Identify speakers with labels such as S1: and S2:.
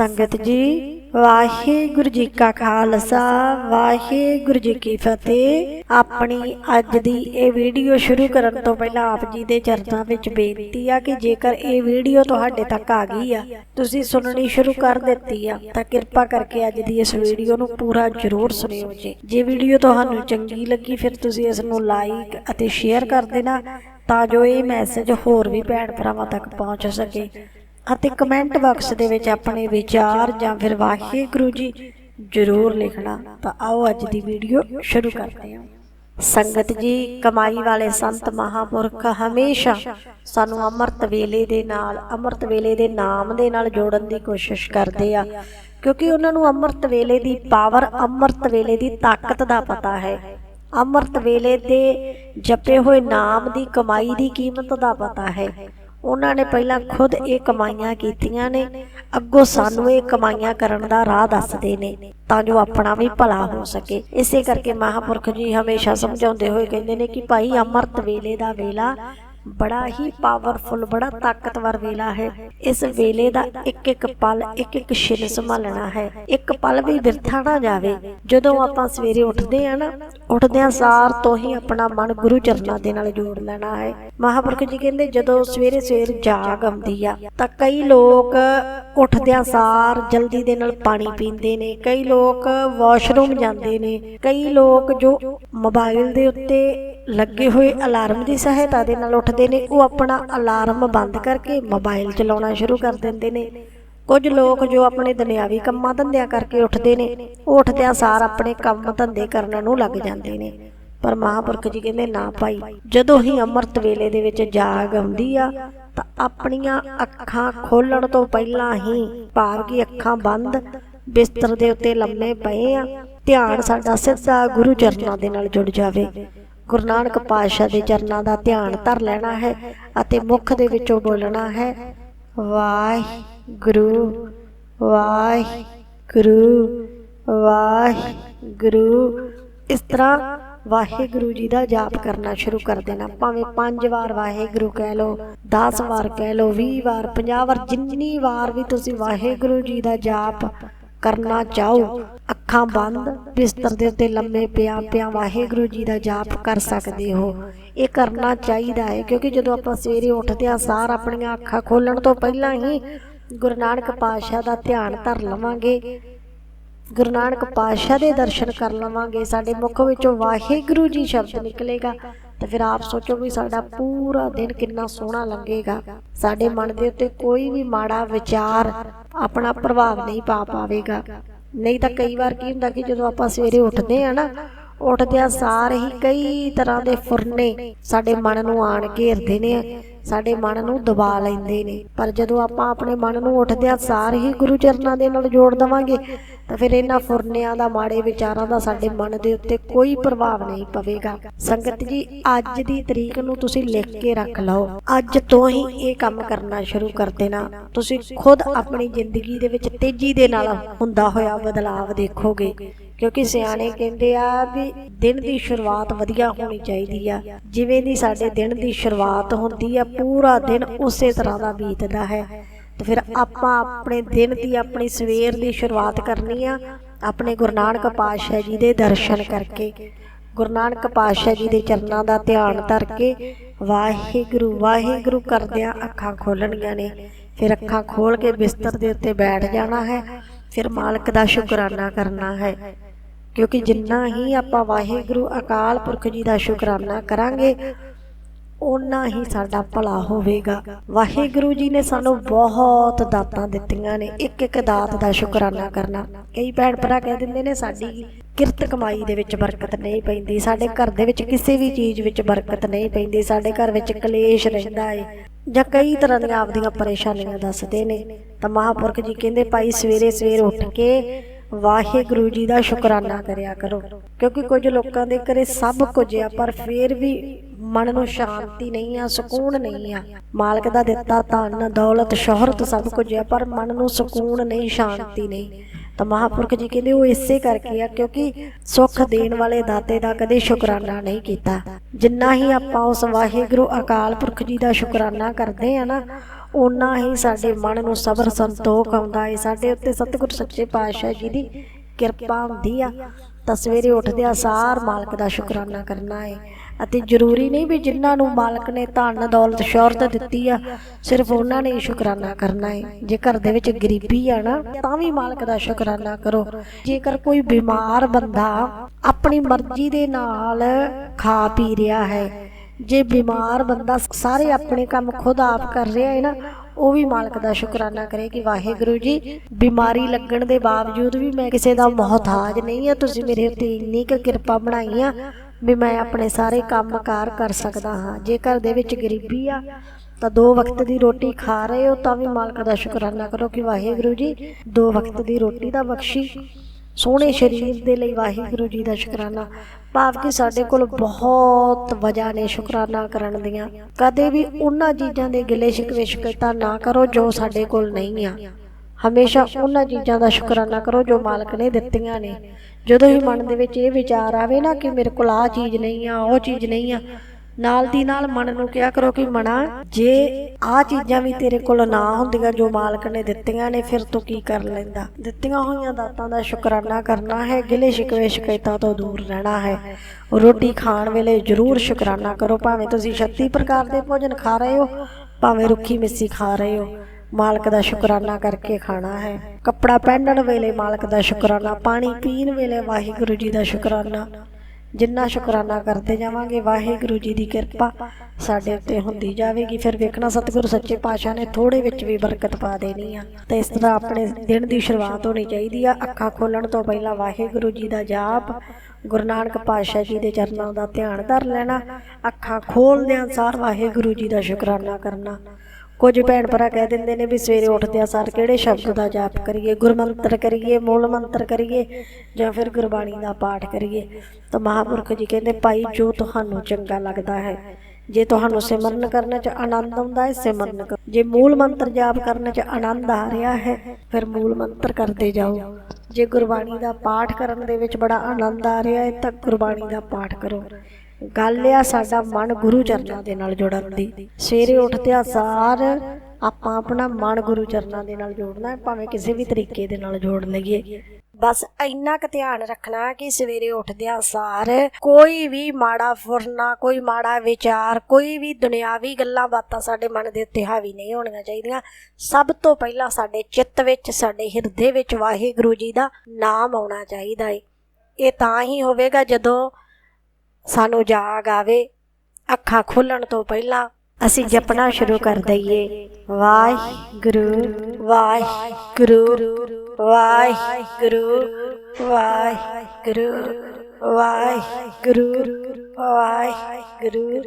S1: ਸੰਗਤ ਜੀ, ਵਾਹਿਗੁਰੂ ਜੀ ਕਾ ਖਾਲਸਾ, ਵਾਹਿਗੁਰੂ ਜੀ ਕੀ ਫਤਿਹ। ਆਪਣੀ ਅੱਜ ਦੀ ਇਹ ਵੀਡੀਓ ਸ਼ੁਰੂ ਕਰਨ ਤੋਂ ਪਹਿਲਾਂ ਆਪ ਜੀ ਦੇ ਚਰਨਾਂ ਵਿੱਚ ਬੇਨਤੀ ਆ ਕਿ ਜੇਕਰ ਇਹ ਵੀਡੀਓ ਤੁਹਾਡੇ ਤੱਕ ਆ ਗਈ ਆ, ਤੁਸੀਂ ਸੁਣਨੀ ਸ਼ੁਰੂ ਕਰ ਦਿੱਤੀ ਆ, ਤਾਂ ਕਿਰਪਾ ਕਰਕੇ ਅੱਜ ਦੀ ਇਸ ਵੀਡੀਓ ਨੂੰ ਪੂਰਾ ਜ਼ਰੂਰ ਸੁਣਿਓ ਜੀ। ਜੇ ਵੀਡੀਓ ਤੁਹਾਨੂੰ ਚੰਗੀ ਲੱਗੀ, ਫਿਰ ਤੁਸੀਂ ਇਸ ਨੂੰ ਲਾਈਕ ਅਤੇ ਸ਼ੇਅਰ ਕਰ ਦੇਣਾ, ਤਾਂ ਜੋ ਇਹ ਮੈਸੇਜ ਹੋਰ ਵੀ ਭੈਣ ਭਰਾਵਾਂ ਤੱਕ ਪਹੁੰਚ ਸਕੇ। ਅਤੇ ਕਮੈਂਟ ਬਾਕਸ ਦੇ ਵਿੱਚ ਆਪਣੇ ਵਿਚਾਰ ਜਾਂ ਫਿਰ ਵਾਹਿਗੁਰੂ ਜੀ ਜ਼ਰੂਰ ਲਿਖਣਾ। ਤਾਂ ਆਓ ਅੱਜ ਦੀ ਵੀਡੀਓ ਸ਼ੁਰੂ ਕਰਦੇ ਹਾਂ। ਸੰਗਤ ਜੀ ਕਮਾਈ ਵਾਲੇ ਸੰਤ ਮਹਾਪੁਰਖ ਹਮੇਸ਼ਾ ਸਾਨੂੰ ਅੰਮ੍ਰਿਤ ਵੇਲੇ ਦੇ ਨਾਲ ਅੰਮ੍ਰਿਤ ਵੇਲੇ ਦੇ ਨਾਮ ਦੇ ਨਾਲ ਜੋੜਨ ਦੀ ਕੋਸ਼ਿਸ਼ ਕਰਦੇ ਆ। ਕਿਉਂਕਿ ਉਹਨਾਂ ਨੂੰ ਅੰਮ੍ਰਿਤ ਵੇਲੇ ਦੀ ਪਾਵਰ ਅੰਮ੍ਰਿਤ ਵੇਲੇ ਦੀ ਤਾਕਤ ਦਾ ਪਤਾ ਹੈ। ਅੰਮ੍ਰਿਤ ਵੇਲੇ ਦੇ ਜਪੇ ਹੋਏ ਨਾਮ ਦੀ ਕਮਾਈ ਦੀ ਕੀਮਤ ਦਾ ਪਤਾ ਹੈ। ਉਹਨਾਂ ਨੇ ਪਹਿਲਾਂ ਖੁਦ ਇਹ ਕਮਾਈਆਂ ਕੀਤੀਆਂ ਨੇ। ਅੱਗੋਂ ਸਾਨੂੰ ਇਹ ਕਮਾਈਆਂ ਕਰਨ ਦਾ ਰਾਹ ਦੱਸਦੇ ਨੇ ਤਾਂ ਜੋ ਆਪਣਾ ਵੀ ਭਲਾ ਹੋ ਸਕੇ। ਇਸੇ ਕਰਕੇ ਮਹਾਪੁਰਖ ਜੀ ਹਮੇਸ਼ਾ ਸਮਝਾਉਂਦੇ ਹੋਏ ਕਹਿੰਦੇ ਨੇ ਕਿ ਭਾਈ, ਅੰਮ੍ਰਿਤ ਵੇਲੇ ਦਾ ਵੇਲਾ ਬੜਾ ਹੀ ਪਾਵਰਫੁਲ ਬੜਾ ਤਾਕਤਵਰ ਵੇਲਾ ਹੈ। ਇਸ ਵੇਲੇ ਦਾ ਇੱਕ ਇੱਕ ਪਲ ਇੱਕ ਇੱਕ ਛਿਨ ਸੰਭਾਲਣਾ ਹੈ। ਇੱਕ ਪਲ ਵੀ ਬਿਰਥਾ ਨਾ ਜਾਵੇ। ਜਦੋਂ ਆਪਾਂ ਸਵੇਰੇ ਉੱਠਦੇ ਆ ਨਾ, ਉੱਠਦਿਆਂ ਸਾਰ ਤੋਂ ਹੀ ਆਪਣਾ ਮਨ ਗੁਰੂ ਚਰਨਾਂ ਦੇ ਨਾਲ ਜੋੜ ਲੈਣਾ ਹੈ। ਮਹਾਪੁਰਖ ਜੀ ਕਹਿੰਦੇ, ਜਦੋਂ ਸਵੇਰੇ ਸਵੇਰ ਜਾਗ ਆਉਂਦੀ ਆ, ਤਾਂ ਕਈ ਲੋਕ ਉੱਠਦਿਆਂ ਸਾਰ ਜਲਦੀ ਦੇ ਨਾਲ ਪਾਣੀ ਪੀਂਦੇ ਨੇ। ਕਈ ਲੋਕ ਵਾਸ਼ਰੂਮ ਜਾਂਦੇ ਨੇ। ਕਈ ਲੋਕ ਜੋ ਮੋਬਾਈਲ ਦੇ ਉੱਤੇ ਲੱਗੇ ਹੋਏ ਅਲਾਰਮ ਦੀ ਸਹਾਇਤਾ ਦੇ ਨਾਲ ਉੱਠਦੇ ਨੇ। ਉਹ ਆਪਣਾ ਅਲਾਰਮ ਬੰਦ ਕਰਕੇ ਮੋਬਾਈਲ ਚਲਾਉਣਾ ਸ਼ੁਰੂ ਕਰ ਦਿੰਦੇ ਨੇ। ਕੁਝ ਲੋਕ ਜੋ ਆਪਣੇ ਦੁਨਿਆਵੀ ਕੰਮਾਂ ਧੰਦਿਆਂ ਕਰਕੇ ਉੱਠਦੇ ਨੇ, ਉਹ ਉੱਠਦਿਆਂ ਸਾਰ ਆਪਣੇ ਕੰਮ ਧੰਦੇ ਕਰਨ ਨੂੰ ਲੱਗ ਜਾਂਦੇ ਨੇ। ਪਰ ਮਹਾਪੁਰਖ ਜੀ ਕਹਿੰਦੇ, ਨਾ ਭਾਈ, ਜਦੋਂ ਹੀ ਅੰਮ੍ਰਿਤ ਵੇਲੇ ਦੇ ਵਿੱਚ ਜਾਗ ਆਉਂਦੀ ਆ, ਤਾਂ ਆਪਣੀਆਂ ਅੱਖਾਂ ਖੋਲਣ ਤੋਂ ਪਹਿਲਾਂ ਹੀ ਭਾਵ ਕਿ ਅੱਖਾਂ ਬੰਦ, ਬਿਸਤਰ ਦੇ ਉੱਤੇ ਲੰਮੇ ਪਏ ਆ। ਧਿਆਨ ਸਾਡਾ ਸਿੱਧਾ ਗੁਰੂ ਚਰਨਾਂ ਦੇ ਨਾਲ ਜੁੜ ਜਾਵੇ। ਗੁਰੂ ਨਾਨਕ ਪਾਤਸ਼ਾਹ ਦੇ ਚਰਨਾਂ ਦਾ ਧਿਆਨ ਧਰ ਲੈਣਾ ਹੈ ਅਤੇ ਮੁਖ ਦੇ ਵਿੱਚੋਂ ਬੋਲਣਾ ਹੈ, ਵਾਹਿਗੁਰੂ ਵਾਹਿਗੁਰੂ ਵਾਹਿਗੁਰੂ। ਇਸ ਤਰ੍ਹਾਂ ਵਾਹਿਗੁਰੂ ਜੀ ਦਾ ਜਾਪ ਕਰਨਾ ਸ਼ੁਰੂ ਕਰ ਦੇਣਾ। ਭਾਵੇਂ 5 ਵਾਰ ਵਾਹਿਗੁਰੂ ਕਹਿ ਲਓ 10 ਵਾਰ ਕਹਿ ਲਓ 20 ਵਾਰ 50 ਵਾਰ, ਜਿੰਨੀ ਵਾਰ ਵੀ ਤੁਸੀਂ ਵਾਹਿਗੁਰੂ ਜੀ ਦਾ ਜਾਪ ਕਰਨਾ ਚਾਹੋ ਅੱਖਾਂ ਬੰਦ, ਬਿਸਤਰ ਦੇ ਉੱਤੇ ਲੰਮੇ ਪਿਆ ਪਿਆ ਵਾਹਿਗੁਰੂ ਜੀ ਦਾ ਜਾਪ ਕਰ ਸਕਦੇ ਹੋ। ਇਹ ਕਰਨਾ ਚਾਹੀਦਾ ਹੈ, ਕਿਉਂਕਿ ਜਦੋਂ ਆਪਾਂ ਸਵੇਰੇ ਉੱਠਦੇ ਆ ਸਾਰ ਆਪਣੀਆਂ ਅੱਖਾਂ ਖੋਲਣ ਤੋਂ ਪਹਿਲਾਂ ਹੀ ਗੁਰੂ ਨਾਨਕ ਪਾਤਸ਼ਾਹ ਦਾ ਧਿਆਨ ਧਰ ਲਵਾਂਗੇ। ਗੁਰੂ ਨਾਨਕ ਪਾਤਸ਼ਾਹ ਦੇ ਦਰਸ਼ਨ ਕਰ ਲਵਾਂਗੇ। ਸਾਡੇ ਮੁਖ ਵਿੱਚੋਂ ਵਾਹਿਗੁਰੂ ਜੀ ਸ਼ਬਦ ਨਿਕਲੇਗਾ ਤਾਂ ਫਿਰ ਆਪ ਸੋਚੋ ਵੀ ਸਾਡਾ ਪੂਰਾ ਦਿਨ ਕਿੰਨਾ ਸੋਹਣਾ ਲੰਘੇਗਾ। ਸਾਡੇ ਮਨ ਦੇ ਉੱਤੇ ਕੋਈ ਵੀ ਮਾੜਾ ਵਿਚਾਰ ਆਪਣਾ ਪ੍ਰਭਾਵ ਨਹੀਂ ਪਾ ਪਾਵੇਗਾ। ਨਹੀਂ ਤਾਂ ਕਈ ਵਾਰ ਕੀ ਹੁੰਦਾ ਕਿ ਜਦੋਂ ਆਪਾਂ ਸਵੇਰੇ ਉੱਠਦੇ ਆ ਨਾ ਉੱਠਦਿਆਂ ਸਾਰ ਹੀ ਕਈ ਤਰ੍ਹਾਂ ਦੇ ਫੁਰਨੇ ਸਾਡੇ ਮਨ ਨੂੰ ਆਣ ਘੇਰਦੇ ਨੇ ਸਾਡੇ ਮਨ ਨੂੰ ਦਬਾ ਲੈਂਦੇ ਨੇ। ਪਰ ਜਦੋਂ ਆਪਾਂ ਆਪਣੇ ਮਨ ਨੂੰ ਉੱਠਦਿਆਂ ਸਾਰ ਹੀ ਗੁਰੂ ਚਰਨਾਂ ਦੇ ਨਾਲ ਜੋੜ ਦਵਾਂਗੇ, ਤਾਂ ਫਿਰ ਇਹਨਾਂ ਫੁਰਨਿਆਂ ਦਾ, ਮਾੜੇ ਵਿਚਾਰਾਂ ਦਾ ਸਾਡੇ ਮਨ ਦੇ ਉੱਤੇ ਕੋਈ ਪ੍ਰਭਾਵ ਨਹੀਂ ਪਵੇਗਾ। ਸੰਗਤ ਜੀ, ਅੱਜ ਦੀ ਤਰੀਕ ਨੂੰ ਤੁਸੀਂ ਲਿਖ ਕੇ ਰੱਖ ਲਓ। ਅੱਜ ਤੋਂ ਹੀ ਇਹ ਕੰਮ ਕਰਨਾ ਸ਼ੁਰੂ ਕਰ ਦੇਣਾ। ਤੁਸੀਂ ਖੁਦ ਆਪਣੀ ਜ਼ਿੰਦਗੀ ਦੇ ਵਿੱਚ ਤੇਜ਼ੀ ਦੇ ਨਾਲ ਹੁੰਦਾ ਹੋਇਆ ਬਦਲਾਵ ਦੇਖੋਗੇ। ਕਿਉਂਕਿ ਸਿਆਣੇ ਕਹਿੰਦੇ ਆ ਵੀ ਦਿਨ ਦੀ ਸ਼ੁਰੂਆਤ ਵਧੀਆ ਹੋਣੀ ਚਾਹੀਦੀ ਆ। ਜਿਵੇਂ ਦੀ ਸਾਡੇ ਦਿਨ ਦੀ ਸ਼ੁਰੂਆਤ ਹੁੰਦੀ ਆ ਪੂਰਾ ਦਿਨ ਉਸੇ ਤਰ੍ਹਾਂ ਦਾ ਬੀਤਦਾ ਹੈ। ਤੇ ਫਿਰ ਆਪਾਂ ਆਪਣੇ ਦਿਨ ਦੀ ਆਪਣੀ ਸਵੇਰ ਦੀ ਸ਼ੁਰੂਆਤ ਕਰਨੀ ਆ ਆਪਣੇ ਗੁਰੂ ਨਾਨਕ ਪਾਤਸ਼ਾਹ ਜੀ ਦੇ ਦਰਸ਼ਨ ਕਰਕੇ ਗੁਰੂ ਨਾਨਕ ਪਾਤਸ਼ਾਹ ਜੀ ਦੇ ਚਰਨਾਂ ਦਾ ਧਿਆਨ ਧਰ ਕੇ ਵਾਹਿਗੁਰੂ ਵਾਹਿਗੁਰੂ ਕਰਦਿਆਂ ਅੱਖਾਂ ਖੋਲਣੀਆਂ ਨੇ। ਫਿਰ ਅੱਖਾਂ ਖੋਲ ਕੇ ਬਿਸਤਰ ਦੇ ਉੱਤੇ ਬੈਠ ਜਾਣਾ ਹੈ ਫਿਰ ਮਾਲਕ ਦਾ ਸ਼ੁਕਰਾਨਾ ਕਰਨਾ ਹੈ। ਕਿਉਂਕਿ ਜਿੰਨਾ ਹੀ ਆਪਾਂ ਵਾਹਿਗੁਰੂ, ਅਕਾਲ ਪੁਰਖ ਜੀ ਦਾ ਸ਼ੁਕਰਾਨਾ ਕਰਾਂਗੇ, ਓਨਾ ਹੀ ਸਾਡਾ ਭਲਾ ਹੋਵੇਗਾ। ਵਾਹਿਗੁਰੂ ਜੀ ਨੇ ਸਾਨੂੰ ਬਹੁਤ ਦਾਤਾਂ ਦਿੱਤੀਆਂ ਨੇ ਇੱਕ ਇੱਕ ਦਾਤ ਦਾ ਸ਼ੁਕਰਾਨਾ ਕਰਨਾ। ਕਈ ਭੈਣ ਭਰਾ ਕਹਿ ਦਿੰਦੇ ਨੇ, ਸਾਡੀ ਕਿਰਤ ਕਮਾਈ ਦੇ ਵਿੱਚ ਬਰਕਤ ਨਹੀਂ ਪੈਂਦੀ, ਸਾਡੇ ਘਰ ਦੇ ਵਿੱਚ ਕਿਸੇ ਵੀ ਚੀਜ਼ ਵਿੱਚ ਬਰਕਤ ਨਹੀਂ ਪੈਂਦੀ, ਸਾਡੇ ਘਰ ਵਿੱਚ ਕਲੇਸ਼ ਰਹਿੰਦਾ ਏ। ਜਾਂ ਕਈ ਤਰ੍ਹਾਂ ਦੀਆਂ ਆਪਦੀਆਂ ਪਰੇਸ਼ਾਨੀਆਂ ਦੱਸਦੇ ਨੇ। ਤਾਂ ਮਹਾਪੁਰਖ ਜੀ ਕਹਿੰਦੇ, ਭਾਈ ਸਵੇਰੇ ਸਵੇਰ ਉੱਠ ਕੇ ਵਾਹਿਗੁਰੂ ਜੀ ਦਾ ਸ਼ੁਕਰਾਨਾ ਕਰਿਆ ਕਰੋ। ਕਿਉਂਕਿ ਕੁਝ ਲੋਕਾਂ ਦੇ ਘਰੇ ਸਭ ਕੁਝ ਆ, ਪਰ ਫੇਰ ਵੀ ਮਨ ਨੂੰ ਸ਼ਾਂਤੀ ਨਹੀਂ ਆ, ਸਕੂਨ ਨਹੀਂ ਆ। ਮਾਲਕ ਦਾ ਦਿੱਤਾ ਧਨ, ਦੌਲਤ, ਸ਼ੋਹਰਤ ਸਭ ਕੁਝ ਆ, ਪਰ ਮਨ ਨੂੰ ਸਕੂਨ ਨਹੀਂ, ਸ਼ਾਂਤੀ ਨਹੀਂ। ਤਾਂ ਮਹਾਪੁਰਖ ਜੀ ਕਹਿੰਦੇ ਉਹ ਇਸੇ ਕਰਕੇ ਆ ਕਿਉਂਕਿ ਸੁੱਖ ਦੇਣ ਵਾਲੇ ਦਾਤੇ ਦਾ ਕਦੇ ਸ਼ੁਕਰਾਨਾ ਨਹੀਂ ਕੀਤਾ। ਜਿੰਨਾ ਹੀ ਆਪਾਂ ਉਸ ਵਾਹਿਗੁਰੂ ਅਕਾਲ ਪੁਰਖ ਜੀ ਦਾ ਸ਼ੁਕਰਾਨਾ ਕਰਦੇ ਆ ਨਾ ਓਨਾ ਹੀ ਸਾਡੇ ਮਨ ਨੂੰ ਸਬਰ ਸੰਤੋਖ ਆਉਂਦਾ ਹੈ ਸਾਡੇ ਉੱਤੇ ਸਤਿਗੁਰ ਸੱਚੇ ਪਾਤਸ਼ਾਹ ਜੀ ਦੀ ਕਿਰਪਾ ਹੁੰਦੀ ਆ। ਤਾਂ ਸਵੇਰੇ ਉੱਠਦਿਆਂ ਸਾਰ ਮਾਲਕ ਦਾ ਸ਼ੁਕਰਾਨਾ ਕਰਨਾ ਹੈ ਅਤੇ ਜ਼ਰੂਰੀ ਨਹੀਂ ਵੀ ਜਿਨ੍ਹਾਂ ਨੂੰ ਮਾਲਕ ਨੇ ਧਨ, ਦੌਲਤ, ਸ਼ੌਹਰਤ ਦਿੱਤੀ ਆ, ਸਿਰਫ ਉਹਨਾਂ ਨੇ ਸ਼ੁਕਰਾਨਾ ਕਰਨਾ ਹੈ ਜੇ ਘਰ ਦੇ ਵਿੱਚ ਗਰੀਬੀ ਆ ਨਾ, ਤਾਂ ਵੀ ਮਾਲਕ ਦਾ ਸ਼ੁਕਰਾਨਾ ਕਰੋ। ਜੇਕਰ ਕੋਈ ਬਿਮਾਰ ਬੰਦਾ ਆਪਣੀ ਮਰਜ਼ੀ ਦੇ ਨਾਲ ਖਾ ਪੀ ਰਿਹਾ ਹੈ, ਜੇ ਬਿਮਾਰ ਬੰਦਾ ਸਾਰੇ ਆਪਣੇ ਕੰਮ ਖੁਦ ਆਪ ਕਰ ਰਿਹਾ ਹੈ ਨਾ, ਉਹ ਵੀ ਮਾਲਕ ਦਾ ਸ਼ੁਕਰਾਨਾ ਕਰੇ ਕਿ ਵਾਹਿਗੁਰੂ ਜੀ, ਬਿਮਾਰੀ ਲੱਗਣ ਦੇ ਬਾਵਜੂਦ ਵੀ ਮੈਂ ਕਿਸੇ ਦਾ ਮੁਹਤਾਜ ਨਹੀਂ ਆ, ਤੁਸੀਂ ਮੇਰੇ ਉੱਤੇ ਇੰਨੀ ਕੁ ਕਿਰਪਾ ਬਣਾਈ ਆ ਵੀ ਮੈਂ ਆਪਣੇ ਸਾਰੇ ਕੰਮਕਾਰ ਕਰ ਸਕਦਾ ਹਾਂ। ਜੇ ਘਰ ਦੇ ਵਿੱਚ ਗਰੀਬੀ ਆ, ਤਾਂ ਦੋ ਵਕਤ ਦੀ ਰੋਟੀ ਖਾ ਰਹੇ ਹੋ ਤਾਂ ਵੀ ਮਾਲਕ ਦਾ ਸ਼ੁਕਰਾਨਾ ਕਰੋ ਕਿ ਵਾਹਿਗੁਰੂ ਜੀ ਦੋ ਵਕਤ ਦੀ ਰੋਟੀ ਦਾ ਬਖਸ਼ੀ। ਸੋਹਣੇ ਸਰੀਰ ਦੇ ਲਈ ਵਾਹਿਗੁਰੂ ਜੀ ਦਾ ਸ਼ੁਕਰਾਨਾ। ਭਾਵ ਕਿ ਸਾਡੇ ਕੋਲ ਬਹੁਤ ਵਜ੍ਹਾ ਨੇ ਸ਼ੁਕਰਾਨਾ ਕਰਨ ਦੀਆਂ। ਕਦੇ ਵੀ ਉਹਨਾਂ ਚੀਜ਼ਾਂ ਦੇ ਗਿਲੇ ਸ਼ਿਕਵੇ ਸ਼ਿਕਾਇਤਾਂ ਨਾ ਕਰੋ ਜੋ ਸਾਡੇ ਕੋਲ ਨਹੀਂ ਆ। ਹਮੇਸ਼ਾ ਉਹਨਾਂ ਚੀਜ਼ਾਂ ਦਾ ਸ਼ੁਕਰਾਨਾ ਕਰੋ ਜੋ ਮਾਲਕ ਨੇ ਦਿੱਤੀਆਂ ਨੇ। ਜਦੋਂ ਹੀ ਮਨ ਦੇ ਵਿੱਚ ਇਹ ਵਿਚਾਰ ਆਵੇ ਨਾ ਕਿ ਮੇਰੇ ਕੋਲ ਆ ਚੀਜ਼ ਨਹੀਂ ਆ, ਉਹ ਚੀਜ਼ ਨਹੀਂ ਆ, ਨਾਲ ਦੀ ਨਾਲ ਮਨ ਨੂੰ ਕਿਹਾ ਕਰੋ ਕਿ ਮਨਾ, ਜੇ ਆ ਚੀਜ਼ਾਂ ਵੀ ਤੇਰੇ ਕੋਲ ਨਾ ਹੁੰਦੀਆਂ ਜੋ ਮਾਲਕ ਨੇ ਦਿੱਤੀਆਂ ਨੇ, ਫਿਰ ਤੂੰ ਕੀ ਕਰ ਲੈਂਦਾ? ਦਿੱਤੀਆਂ ਹੋਈਆਂ ਦਾਤਾਂ ਦਾ ਸ਼ੁਕਰਾਨਾ ਕਰਨਾ ਹੈ, ਗਿਲੇ ਸ਼ਿਕਵੇ ਸ਼ਿਕਾਇਤਾਂ ਤੋਂ ਦੂਰ ਰਹਿਣਾ ਹੈ। ਰੋਟੀ ਖਾਣ ਵੇਲੇ ਜ਼ਰੂਰ ਸ਼ੁਕਰਾਨਾ ਕਰੋ, ਭਾਵੇਂ ਤੁਸੀਂ 36 ਪ੍ਰਕਾਰ ਦੇ ਭੋਜਨ ਖਾ ਰਹੇ ਹੋ, ਭਾਵੇਂ ਰੁੱਖੀ ਮਿੱਸੀ ਖਾ ਰਹੇ ਹੋ। ਮਾਲਕ ਦਾ ਸ਼ੁਕਰਾਨਾ ਕਰਕੇ ਖਾਣਾ ਹੈ। ਕੱਪੜਾ ਪਹਿਨਣ ਵੇਲੇ ਮਾਲਕ ਦਾ ਸ਼ੁਕਰਾਨਾ, ਪਾਣੀ ਪੀਣ ਵੇਲੇ ਵਾਹਿਗੁਰੂ ਜੀ ਦਾ ਸ਼ੁਕਰਾਨਾ। ਜਿੰਨਾ ਸ਼ੁਕਰਾਨਾ ਕਰਦੇ ਜਾਵਾਂਗੇ, ਵਾਹਿਗੁਰੂ ਜੀ ਦੀ ਕਿਰਪਾ ਸਾਡੇ ਉੱਤੇ ਹੁੰਦੀ ਜਾਵੇਗੀ। ਫਿਰ ਵੇਖਣਾ ਸਤਿਗੁਰੂ ਸੱਚੇ ਪਾਤਸ਼ਾਹ ਨੇ ਥੋੜੇ ਵਿੱਚ ਵੀ ਬਰਕਤ ਪਾ ਦੇਣੀ ਆ। ਤੇ ਇਸ ਤਰ੍ਹਾਂ ਆਪਣੇ ਦਿਨ ਦੀ ਸ਼ੁਰੂਆਤ ਹੋਣੀ ਚਾਹੀਦੀ ਆ। ਅੱਖਾਂ ਖੋਲਣ ਤੋਂ ਪਹਿਲਾਂ ਵਾਹਿਗੁਰੂ ਜੀ ਦਾ ਜਾਪ, ਗੁਰੂ ਨਾਨਕ ਪਾਤਸ਼ਾਹ ਜੀ ਦੇ ਚਰਨਾਂ ਦਾ ਧਿਆਨ ਧਰ ਲੈਣਾ। ਅੱਖਾਂ ਖੋਲਦਿਆਂ ਸਾਰ ਵਾਹਿਗੁਰੂ ਜੀ ਦਾ ਸ਼ੁਕਰਾਨਾ ਕਰਨਾ। ਕੁਝ ਭੈਣ ਭਰਾ ਕਹਿ ਦਿੰਦੇ ਨੇ ਵੀ ਸਵੇਰੇ ਉੱਠਦਿਆਂ ਸਾਰ ਕਿਹੜੇ ਸ਼ਬਦ ਦਾ ਜਾਪ ਕਰੀਏ, ਗੁਰਮੰਤਰ ਕਰੀਏ, ਮੂਲ ਮੰਤਰ ਕਰੀਏ ਜਾਂ ਫਿਰ ਗੁਰਬਾਣੀ ਦਾ ਪਾਠ ਕਰੀਏ। ਤਾਂ ਮਹਾਪੁਰਖ ਜੀ ਕਹਿੰਦੇ, ਭਾਈ, ਜੋ ਤੁਹਾਨੂੰ ਚੰਗਾ ਲੱਗਦਾ ਹੈ, ਜੇ ਤੁਹਾਨੂੰ ਸਿਮਰਨ ਕਰਨ 'ਚ ਆਨੰਦ ਆਉਂਦਾ ਹੈ, ਸਿਮਰਨ ਕਰੋ। ਜੇ ਮੂਲ ਮੰਤਰ ਜਾਪ ਕਰਨ 'ਚ ਆਨੰਦ ਆ ਰਿਹਾ ਹੈ, ਫਿਰ ਮੂਲ ਮੰਤਰ ਕਰਦੇ ਜਾਓ। ਜੇ ਗੁਰਬਾਣੀ ਦਾ ਪਾਠ ਕਰਨ ਦੇ ਵਿੱਚ ਬੜਾ ਆਨੰਦ ਆ ਰਿਹਾ ਹੈ, ਤਾਂ ਗੁਰਬਾਣੀ ਦਾ ਪਾਠ ਕਰੋ। ਗੱਲ ਆ, ਸਾਡਾ ਮਨ ਗੁਰੂ ਚਰਨਾਂ ਦੇ ਨਾਲ ਜੁੜਨ ਦੀ। ਸਵੇਰੇ ਉੱਠਦਿਆਂ ਸਾਰ ਆਪਾਂ ਆਪਣਾ ਮਨ ਗੁਰੂ ਚਰਨਾਂ ਦੇ ਨਾਲ ਜੋੜਨਾ ਹੈ, ਭਾਵੇਂ ਕਿਸੇ ਵੀ ਤਰੀਕੇ ਦੇ ਨਾਲ ਜੋੜ ਲਈਏ। ਬਸ ਇੰਨਾ ਕੁ ਧਿਆਨ ਰੱਖਣਾ ਕਿ ਸਵੇਰੇ ਉੱਠਦਿਆਂ ਸਾਰ ਕੋਈ ਵੀ ਮਾੜਾ ਫੁਰਨਾ, ਕੋਈ ਮਾੜਾ ਵਿਚਾਰ, ਕੋਈ ਵੀ ਦੁਨਿਆਵੀ ਗੱਲਾਂ ਬਾਤਾਂ ਸਾਡੇ ਮਨ ਦੇ ਉੱਤੇ ਹਾਵੀ ਨਹੀਂ ਹੋਣੀਆਂ ਚਾਹੀਦੀਆਂ। ਸਭ ਤੋਂ ਪਹਿਲਾਂ ਸਾਡੇ ਚਿੱਤ ਵਿੱਚ, ਸਾਡੇ ਹਿਰਦੇ ਵਿੱਚ ਵਾਹਿਗੁਰੂ ਜੀ ਦਾ ਨਾਮ ਆਉਣਾ ਚਾਹੀਦਾ ਹੈ ਇਹ ਤਾਂ ਹੀ ਹੋਵੇਗਾ ਜਦੋਂ ਸਾਨੂੰ ਜਾਗ ਆਵੇ। ਅੱਖਾਂ ਖੁੱਲਣ ਤੋਂ ਪਹਿਲਾਂ ਅਸੀਂ ਜਪਣਾ ਸ਼ੁਰੂ ਕਰ ਦਈਏ। ਵਾਹਿਗੁਰੂ ਵਾਹਿਗੁਰੂ ਵਾਹਿਗੁਰੂ ਵਾਹਿਗੁਰੂ ਵਾਹਿਗੁਰੂ ਵਾਹਿਗੁਰੂ।